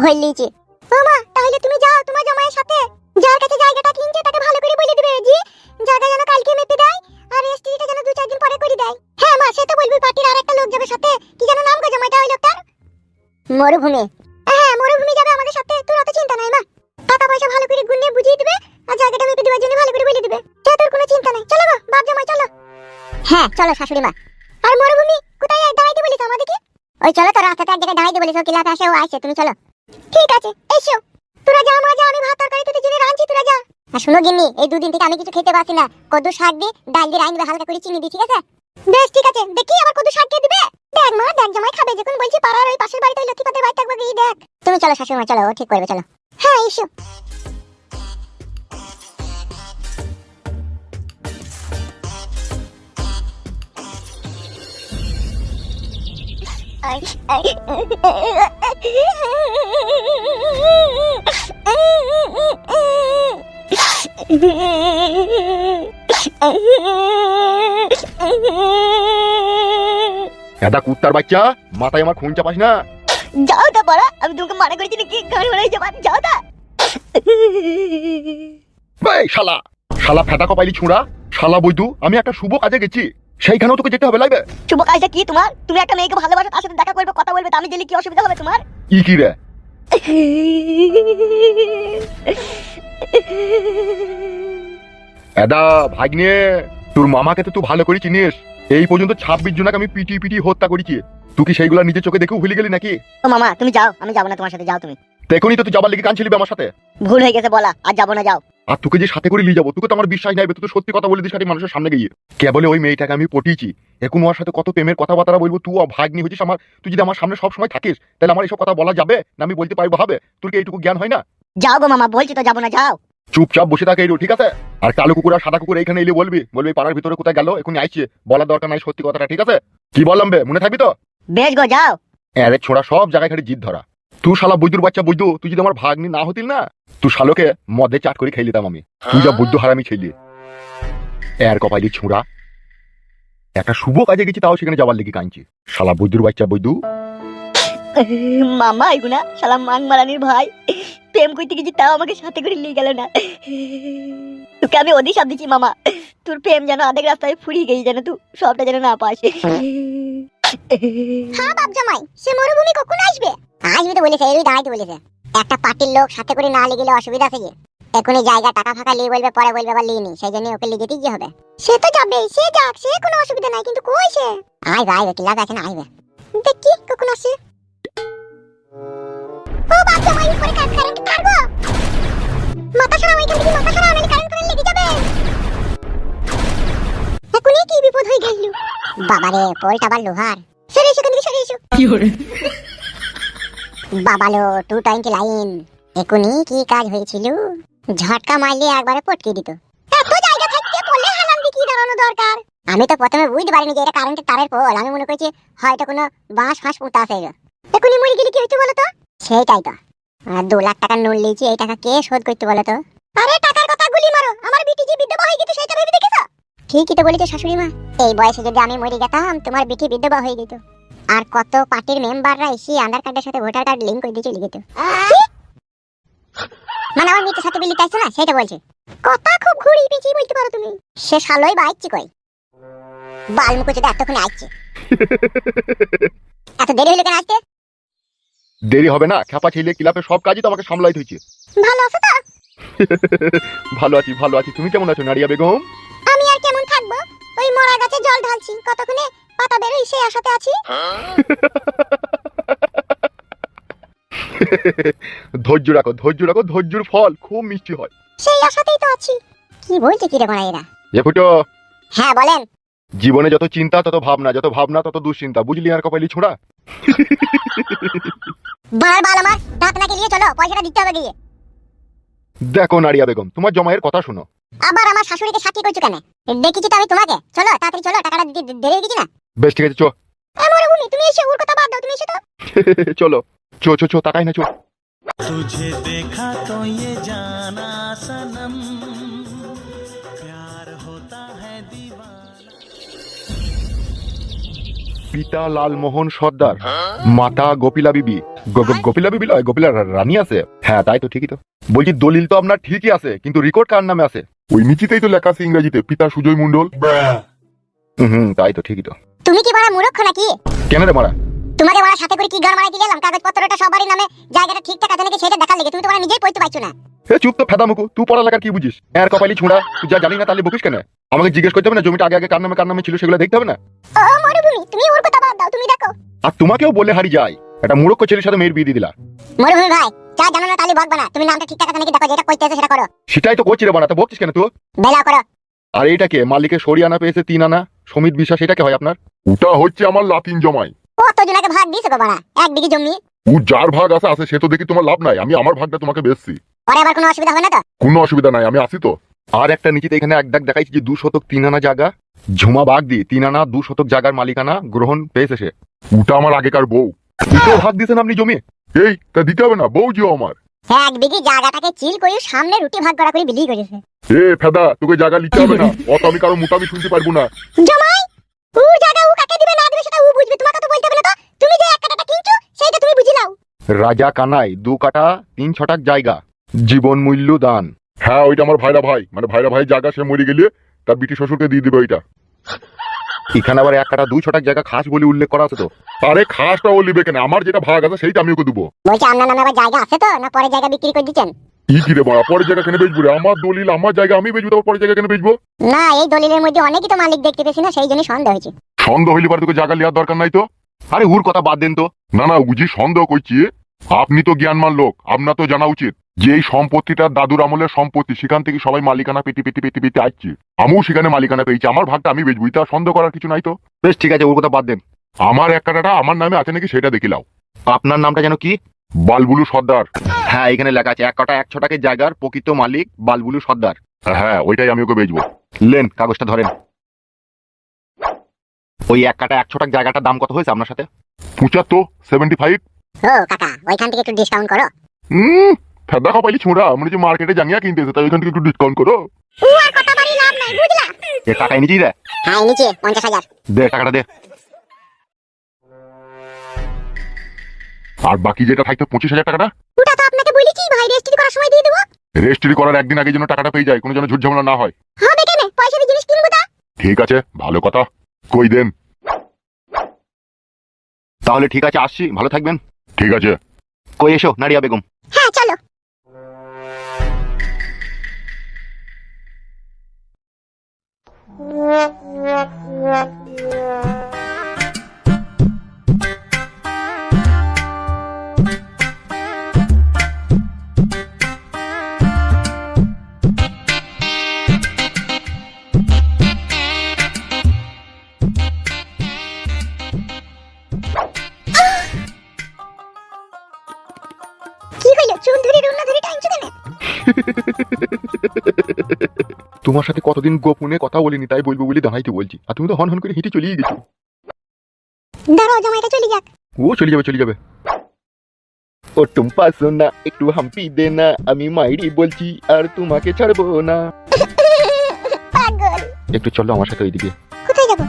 ভয় লিয়েছে ও মা তাহলে তুমি যাও তোমার জামাইয়ের সাথে। যার কাছে জায়গাটা কিনছে তাকে ভালো করে বলে দিবে জি? জায়গা যেন কালকে মেপে দেয় আর রেজিস্ট্রিটা যেন দু চার দিন পরে করে দেয়। হ্যাঁ মা সে তো বলবি পার্টির আর একটা লোক যাবে সাথে। কি যেন নাম গো জামাইটা ওই লোকটার? মরুভূমি। হ্যাঁ মরুভূমি যাবে আমাদের সাথে। তোর অত চিন্তা নাই মা। টাকা পয়সা ভালো করে গুনে বুঝিয়ে দিবে আর জায়গাটা মেপে দেওয়ার জন্য ভালো করে বলে দিবে। সে তোর কোনো চিন্তা নাই। চলো গো বাপ জামাই চলো। হ্যাঁ। চলো শাশুড়ি মা। আর মরুভূমি কোথায়? দাঁড়াইতে বলিস আমাদেরকে? ওই চলো তো রাস্তাতে এক জায়গায় দাঁড়াইতে বলিস ও কিলাতে আসে ও আসছে তুমি চলো। ঠিক আছে এসো তোরা যা মা যা আমি ভাত তরকারি তোদের জন্য রাঁধছি তোরা যা আর শুনো গিন্নি এই দুদিন থেকে আমি কিছু খেতে পারছি না কদু শাক দিয়ে ডাল দিয়ে রাঁধবে হালকা করে চিনি দি ঠিক আছে বেশ ঠিক আছে দেখি আবার কদু শাক কে দিবে দেখ মা দেখ জামাই খাবে যখন বলছি পাড়ার ওই পাশের বাড়িতে ওই লক্ষ্মীপাতের বাড়ি থাকবে গিয়ে দেখ তুমি চলো শাশুড়ি মা চলো ও ঠিক করবে চলো হ্যাঁ এসো এটা কুত্তার বাচ্চা মাথায় আমার খুন চাপাস না। যাও তা পড়া আমি তোমাকে মানা করেছি নাকি? গাড়ি মারাই যাবা যাও তা। শালা শালা ফেটা কপাইলি ছুঁড়া শালা বৈদু আমি একটা শুভ কাজে গেছি। সেইখানেও তোকে যেতে হবে লাইবে? শুভ কাজটা কি তোমার? তুমি একটা মেয়েকে ভালোবাসো তার সাথে দেখা করবে কথা বলবে তা আমি গেলে কি অসুবিধা হবে তোমার? ই কি রে? এদা ভাগ্নে তোর মামাকে তো তুই ভালো করে চিনিস। এই পর্যন্ত ছাব্বিশ জনকে আমি পিটি পিটি হত্যা করেছি। তুই কি সেইগুলা নিজের চোখে দেখেও ভুলে গেলি নাকি? ও মামা তুমি যাও আমি যাব না তোমার সাথে যাও তুমি। দেখুনি তো তুই যাবার লেগে কানছিলি আমার সাথে? ভুল হয়ে গেছে বলা আর যাব না যাও। আর তোকে যে সাথে করে নিয়ে যাব তোকে তো আমার বিশ্বাস নাই তুই তো সত্যি কথা বলে দিস সাথে মানুষের সামনে গিয়ে। কেবলে ওই মেয়েটাকে আমি পটিয়েছি। এখন ওর সাথে কত প্রেমের কথাবার্তা বলব তুই ভাগ্নি হচ্ছিস আমার তুই যদি আমার সামনে সবসময় থাকিস তাহলে আমার এইসব কথা বলা যাবে? না আমি বলতে পারব হবে তোর কি এইটুকু জ্ঞান হয় না? যাও গো মামা বলছি তো যাব না যাও। চুপচাপ বসে থাকে ঠিক আছে? আর কালো কুকুর আর সাদা কুকুর এখানে এলে বলবি বলবি পাড়ার ভিতরে কোথায় গেল এখন আইছে। বলার দরকার নাই সত্যি কথাটা ঠিক আছে? কি বললাম বে মনে থাকবি তো? বেশ গো যাও। আরে ছোড়া সব জায়গায় খালি জিদ ধরা। তুই শালা বৈদ্যুর বাচ্চা বৈদ্যু তুই যদি আমার ভাগ্নি না হতিল না তুই শালোকে মদে চাট করে খেয়ে নিতাম আমি। তুই যা বৈদ্য হারামি খেলি এর কপালি ছুঁড়া। একটা শুভ কাজে গেছি তাও সেখানে যাবার লেগে কাঁদছি। শালা বৈদ্যুর বাচ্চা বৈদ্যু মামা এগুনা শালা মাং মারানির ভাই। প্রেম করতে গেছি তাও আমাকে সাথে করে নিয়ে গেল না। তোকে আমি অধিশাপ দিচ্ছি মামা। তোর প্রেম যেন আধেক রাস্তায় ফুরিয়ে গেছে যেন তুই সবটা যেন না পাস হ্যাঁ বাপ জামাই সে মরুভূমি কখন আসবে? আসবে তো বলেছে এই দাঁড়াইতে বলেছে। একটা পার্টির লোক সাথে করে না লেগে অসুবিধা আছে যে এখন এই জায়গা টাকা ফাঁকা লিয়ে বলবে পরে বলবে আবার লিয়ে নি। সেই জন্য ওকে লিয়ে যেতেই হবে। সে তো যাবে সে যাক সে কোনো অসুবিধা নাই কিন্তু কই সে? আইবে আইবে কি লাভ আছে না আইবে। দেখি কখন আসে ও বাপ জামাই উপরে কাজ কারেন্ট পারব মাথা সারা ওইখান থেকে মাথা সারা নালে কারেন্ট কারেন্ট লেগে যাবে। এখনই কি বিপদ হয়ে গেল। বাবারে পোলটা আবার লোহার। সরে এসো কিন্তু সরে এসো। বাবালো টু টোয়েন্টি লাইন এখনই কি কাজ হয়েছিল? ঝটকা মারলে একবারে পটকে দিত। এত জায়গা থাকতে পড়লে হালাম কি দাঁড়ানো দরকার? আমি তো প্রথমে বুঝতে পারিনি যে এটা কারেন্টের তারের পোল আমি মনে করছি হয়তো কোনো বাঁশ ফাঁস পুঁতা আছে এখনই মরে গেলে কি হচ্ছে বলো তো? সেইটাই তো। আর দু লাখ টাকা নুন লিয়েছি এই টাকা কে শোধ করতে বলো তো? আরে টাকার কথা গুলি মারো। আমার বিটি যে বিধবা হয়ে গেছে সেটা ভেবে দেখেছ? ঠিকই তো বলেছে শাশুড়ি মা। এই বয়সে যদি আমি মরে যেতাম, তোমার বিটি বিধবা হয়ে যেত। আর কত পার্টির মেম্বাররা এসে আধার কার্ডের সাথে ভোটার কার্ড লিংক করে দিয়ে চলে যেত মানে আমার মেয়েটার সাথে বিলি চাইছো না? সেটা বলছে। কথা খুব ঘুরি পেঁচিয়ে বলতে পারো তুমি। সে শালোই বাইচ্ছি কই? বাল মুখে যদি এতক্ষণ আসছে এত দেরি হলো কেন আসতে দেরি হবে না খেপা ছেলে কিলাপে সব কাজই তো আমাকে সামলাই হয়েছে ভালো আছো তো? ভালো আছি ভালো আছি। তুমি কেমন আছো নারিয়া বেগম? আমি আর কেমন থাকব? ওই মরা গাছে জল ঢালছি কতক্ষণে পাতা বেরোই সেই আশাতে আছি। ধৈর্য রাখো ধৈর্য রাখো ধৈর্যর ফল খুব মিষ্টি হয়। সেই আশাতেই তো আছি। কি বলছে কি রে মারা এরা? এ ফুটো। হ্যাঁ বলেন। জীবনে যত চিন্তা তত ভাবনা যত ভাবনা তত দুশ্চিন্তা। বুঝলি আর কপালি ছোড়া? বাল বাল আমার দাঁত নাকি নিয়ে চলো পয়সাটা দিতে হবে গিয়ে। দেখো নারিয়া বেগম তোমার জমায়ের কথা শোনো। আবার আমার শাশুড়িকে সাক্ষী করছ কেন? দেখেছি তো আমি তোমাকে। চলো তাড়াতাড়ি চলো টাকাটা দেরি হয়ে না? বেশ ঠিক আছে চো এ মরুভূমি তুমি এসে ওর কথা বাদ দাও তুমি এসে তো চলো চো চো চো তাকাই না চো तुझे देखा तो ये जाना सनम प्यार होता है दीवाना পিতা লালমোহন সর্দার মাতা গোপিলা বিবি গো- গো- গোপিলা বিবিল হয় গোপিলা রা- রানী আছে হ্যাঁ তাই তো ঠিকই তো বলছি দলিল তো আপনার ঠিকই আছে কিন্তু রেকর্ড কার নামে আছে ওই নিচেতেই তো লেখা আছে ইংরেজিতে পিতা সুজয় মন্ডল হুম, হুম তাই তো ঠিকই তো তুমি কি বড় মূর্খ নাকি? কেন রে মারা? তোমাকে বড় সাথে করে কি ঘর মারাইতে গেলাম? কাগজপত্রটা সবারই নামে জায়গাটা ঠিকঠাক আছে নাকি সেটা দেখার লেগে তুমি তো বড় নিজেই পড়তে পারছ না। এ চুপ তো ফেদা মুকু তুই পড়ালেখার কি বুঝিস? এর কপালি ছোঁড়া তুই যা জানি না তাহলে বকিস কেন? আমাকে জিজ্ঞেস করতে হবে না জমিটা আগে আগে কার নামে কার নামে ছিল সেগুলো দেখতে হবে না? ও মরুভূমি তুমি ওর কথা বাদ দাও তুমি দেখো। আর তোমাকেও বলে হারি যায় একটা মূর্খ ছেলের সাথে মেয়ের বিয়ে দিয়ে দিলা। মরুভূমি ভাই যা জানো না তাহলে বকবা না। তুমি নামটা ঠিকঠাক আছে নাকি দেখো যেটা করতে আছে সেটা করো। সেটাই তো করছি রে বানা তা বকছিস কেন তুই? বেলা করো। আর এটা কে? মালিকের সরি আনা পেয়েছে তিন আনা। সমিত বিশ্বাস এটাকে হয় আপনার? ওটা হচ্ছে আমার লাতিন জমাই। কত জনাকে ভাগ দিয়েছে গো বাড়া? এক বিঘি জমি? ও যার ভাগ আছে আছে সে তো দেখি তোমার লাভ নাই। আমি আমার ভাগটা তোমাকে বেচছি। পরে আবার কোনো অসুবিধা হবে না তো? কোনো অসুবিধা নাই আমি আসি তো। আর একটা নিচেতে এখানে এক দাগ দেখাইছি যে দু শতক তিন আনা জায়গা ঝুমা বাগ দিয়ে তিন আনা দু শতক জায়গার মালিকানা গ্রহণ পেয়েছে সে। ওটা আমার আগেকার বউ। দুটো ভাগ দিয়েছেন আপনি জমি? এই তা দিতে হবে না বউ জিও আমার। এক বিঘি জায়গাটাকে চিল করে সামনে রুটি ভাগ করা করে বিলি করেছে। এ ফেদা তোকে জায়গা লিখতে হবে না। অত আমি কারও মোটামি শুনতে পারব না। জমাই ও জায়গা ও কাকে দিবে না দিবে সেটা ও বুঝবে। তোমাকে তো বলতে হবে না তো। তুমি যে এক কাটাটা কিনছো সেইটা তুমি বুঝে নাও। রাজা কানাই দু কাটা তিন ছটাক জায়গা। জীবন মূল্য দান। হ্যাঁ ওইটা আমার ভাইরা ভাই। মানে ভাইরা ভাই জায়গা সে মরে গেলে তার বিটি শ্বশুরকে দিয়ে দিবে ওইটা। এখানে আবার এক কাটা দুই ছটাক জায়গা খাস বলে উল্লেখ করা আছে তো। আরে খাসটা ও লিবে কেন? আমার যেটা ভাগ আছে সেইটা আমি ওকে দেবো। বলছি আপনার নামে আবার জায়গা আছে তো? না পরে জায়গা বিক্রি করে দিচ্ছেন? ই কি রে বড়া পরের জায়গা কেন বেচবো রে? আমার দলিল আমার জায়গা আমি বেচবো তারপর পরের জায়গা কেন বেচবো? না এই দলিলের মধ্যে অনেকই তো মালিক দেখতে পেয়েছি না সেই জন্য সন্দেহ হয়েছে। সন্দেহ হইলে পরে তোকে জায়গা লিয়ার দরকার নাই তো? আরে উর কথা বাদ দেন তো। না না বুঝি সন্দেহ করছি আপনি তো জ্ঞানমান লোক আপনার তো জানা উচিত যে এই সম্পত্তিটা দাদুর আমলের সম্পত্তি সেখান থেকে সবাই মালিকানা পেতে পেতে পেতে পেতে আসছে। আমিও সেখানে মালিকানা পেয়েছি আমার ভাগটা আমি বেচবো তা সন্দেহ করার কিছু নাই তো? বেশ ঠিক আছে ওর কথা বাদ দেন। আমার এক কাটাটা আমার নামে আছে নাকি সেটা দেখে লাও আপনার নামটা যেন কি? বালবুলু সর্দার। হ্যাঁ এখানে লেখা আছে এক কাটা এক ছটাকের জায়গার প্রকৃত মালিক বালবুলু সর্দার। হ্যাঁ ওইটাই আমি ওকে বেচবো। লেন কাগজটা ধরেন। ওই এক কাটা এক ছটাক জায়গাটার দাম কত হয়েছে আপনার সাথে? পঁচাত্তর সেভেন্টি ফাইভ ও কাকা ওইখান থেকে একটু ডিসকাউন্ট করো। হুম ছোঁড়া মনে হচ্ছে মার্কেটে জাঙ্গিয়া তাই ওইখান থেকে একটু ডিসকাউন্ট করো। ও আর কথা বাড়ি লাভ নাই বুঝলা? এ টাকায় নিচেই দে। হ্যাঁ এই পঞ্চাশ হাজার। দে টাকাটা দে। আর বাকি যেটা থাকতো পঁচিশ হাজার টাকাটা? ওটা তো আপনাকে বলেছি ভাই রেজিস্ট্রি করার সময় দিয়ে দেবো। রেজিস্ট্রি করার একদিন আগে যেন টাকাটা পেয়ে যায় কোনো যেন ঝুট ঝামেলা না হয়। হবে কেন পয়সা দিয়ে জিনিস কিনবো তা? ঠিক আছে ভালো কথা। কই দেন? তাহলে ঠিক আছে আসছি ভালো থাকবেন। ঠিক আছে। কই এসো নারিয়া বেগম। হ্যাঁ চলো। কি হইল? চুল ধরে রুনা ধরে টাইমছো কেন তোমার সাথে কতদিন গোপনে কথা বলিনি তাই বলব বলে দাঁড়াইতে বলছি। আর তুমি তো হন হন করে হেঁটে চলেই গেছো। দাঁড়াও জামাইটা চলে যাক। ও চলে যাবে চলে যাবে। ও টুম্পা সোনা একটু হাম্পি দে না। আমি মাইরি বলছি আর তোমাকে ছাড়বো না। পাগল। একটু চলো আমার সাথে ওইদিকে। কোথায় যাব?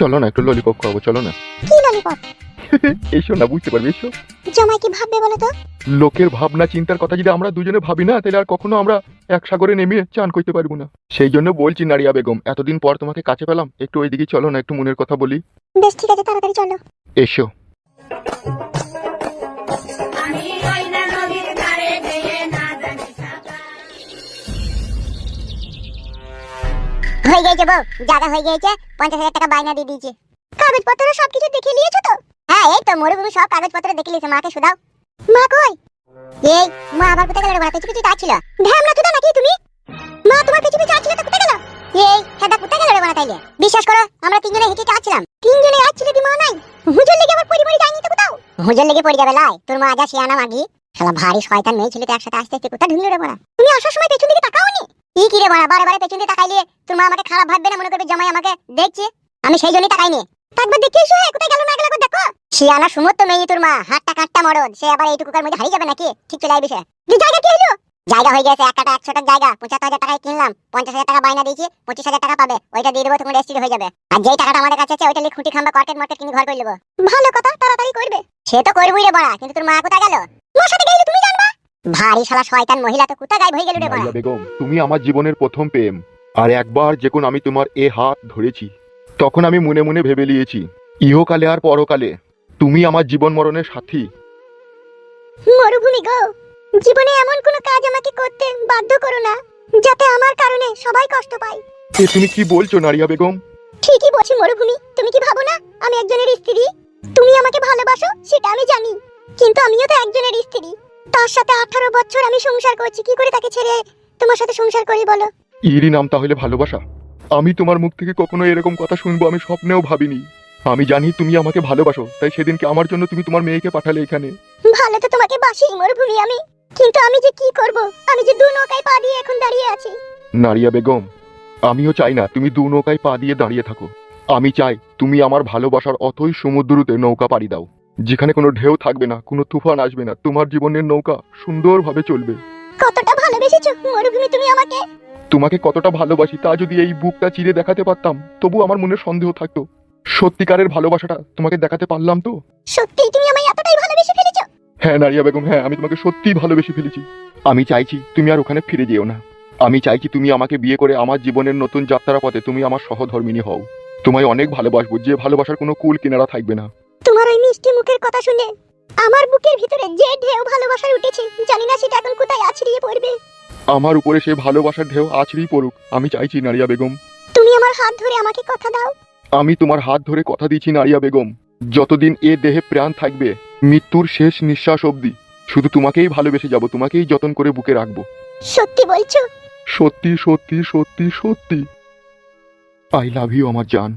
চলো না একটু ললিপপ খাব চলো না। কি ললিপপ এসো না বুঝতে পারবে এসো। জামাই কি ভাববে বলো তো? লোকের ভাবনা চিন্তার কথা যদি আমরা দুজনে ভাবি না তাহলে আর কখনো আমরা এক সাগরে নেমে চান করতে পারব না। সেই জন্য বলছি নারিয়া বেগম এতদিন পর তোমাকে কাছে পেলাম একটু ওইদিকে চলো না একটু মনের কথা বলি। বেশ ঠিক আছে তাড়াতাড়ি চলো। এসো। হয়ে গেছে বউ জায়গা হয়ে গেছে পঞ্চাশ হাজার টাকা বাইনা দিয়ে দিয়েছি। কাগজপত্র সবকিছু দেখে নিয়েছো তো? এই তো মরুভূমি সব কাগজপত্র দেখে নিয়েছে। মাকে শুধাও। মা কই? এই, মা আবার কোথায় গেল রে বাড়া? পেছু পেছু যাচ্ছিল ঢ্যামনা চুদা নাকি তুমি? মা, তোমার পেছু পেছু যাচ্ছিল তো কোথায় গেল? এই, হেদা কোথায় গেল রে বাড়া তাইলে? বিশ্বাস করো, আমরা তিনজনে হেঁটে আসছিলাম তিনজনে আসছিল দি মা নাই। হুজুর লেগে আবার পরিবারে যায়নি তো কোথাও? হুজুর লেগে পড়ে যাবে লাই। তোর মা আজা শিয়ানা মাগি। শালা ভারী শয়তান মেয়ে ছিল তো একসাথে আসতে আসতে কোথায় ঢুকলো রে বাড়া? তুমি আসার সময় পেছন দিকে তাকাওনি? কি কি রে বাড়া, বারে বারে পেছন দিকে তাকাইলে তোর মা আমাকে খারাপ ভাববে না মনে করবে? জামাই আমাকে দেখছে। আমি সেই জন্যই তাকাইনি। সে কিনে তো রে কিন্তু তোর মা কোথায় সাথে তুমি মহিলা কোথায় রে তুমি আমার জীবনের প্রথম প্রেম। আর একবার যখন আমি তোমার এ হাত ধরেছি তখন আমি মনে মনে ভেবে নিয়েছি ইহকালে আর পরকালে তুমি আমার জীবন মরণের সাথী। মরুভূমি গো জীবনে এমন কোনো কাজ আমাকে করতে বাধ্য করো না যাতে আমার কারণে সবাই কষ্ট পায়। এ তুমি কি বলছো নারিয়া বেগম? ঠিকই বলছি মরুভূমি তুমি কি ভাবো না আমি একজনের স্ত্রী? তুমি আমাকে ভালোবাসো সেটা আমি জানি কিন্তু আমিও তো একজনের স্ত্রী। তার সাথে আঠারো বছর আমি সংসার করছি কি করে তাকে ছেড়ে তোমার সাথে সংসার করি বলো? ইরি নাম তাহলে ভালোবাসা। আমি তোমার মুখ থেকে কখনো এরকম কথা শুনব আমি স্বপ্নেও ভাবিনি। আমি জানি তুমি আমাকে ভালোবাসো তাই সেদিনকে আমার জন্য তুমি তোমার মেয়েকে পাঠালে এখানে। ভালো তো তোমাকে বাসি মরুভূমি আমি। কিন্তু আমি যে কি করব? আমি যে দু নৌকায় পা দিয়ে এখন দাঁড়িয়ে আছি। নারিয়া বেগম আমিও চাই না তুমি দু নৌকায় পা দিয়ে দাঁড়িয়ে থাকো। আমি চাই তুমি আমার ভালোবাসার অথই সমুদ্রতে নৌকা পাড়ি দাও। যেখানে কোনো ঢেউ থাকবে না কোনো তুফান আসবে না তোমার জীবনের নৌকা সুন্দরভাবে চলবে। কতটা ভালোবেসেছো মরুভূমি তুমি আমাকে? তোমাকে কতটা ভালোবাসি তা যদি এই বুকটা চিরে দেখাতে পারতাম তবু আমার মনে সন্দেহ থাকতো। সত্যিকারের ভালোবাসাটা তোমাকে দেখাতে পারলাম তো? সত্যিই তুমি আমায় এতটাই ভালোবেসে ফেলেছো? হ্যাঁ নারিয়া বেগম হ্যাঁ আমি তোমাকে সত্যিই ভালোবেসে ফেলেছি। আমি চাইছি তুমি আর ওখানে ফিরে যেও না। আমি চাইছি তুমি আমাকে বিয়ে করে আমার জীবনের নতুন যাত্রা পথে তুমি আমার সহধর্মিনী হও। তোমায় অনেক ভালোবাসবো যে ভালোবাসার কোনো কুল কিনারা থাকবে না। তোমার ওই মিষ্টি মুখের কথা শুনে আমার বুকের ভিতরে যে ঢেউ ভালোবাসার উঠেছে জানি না সেটা এখন কোথায় আছড়িয়ে পড়বে। আমার উপরে সে ভালোবাসার ঢেউ আছড়েই পড়ুক আমি চাইছি নারিয়া বেগম। তুমি আমার হাত ধরে আমাকে কথা দাও। আমি তোমার হাত ধরে কথা দিচ্ছি নারিয়া বেগম। যতদিন এ দেহে প্রাণ থাকবে মৃত্যুর শেষ নিঃশ্বাস অবধি শুধু তোমাকেই ভালোবেসে যাব তোমাকেই যতন করে বুকে রাখব। সত্যি বলছো? সত্যি সত্যি সত্যি সত্যি। আই লাভ ইউ আমার জান।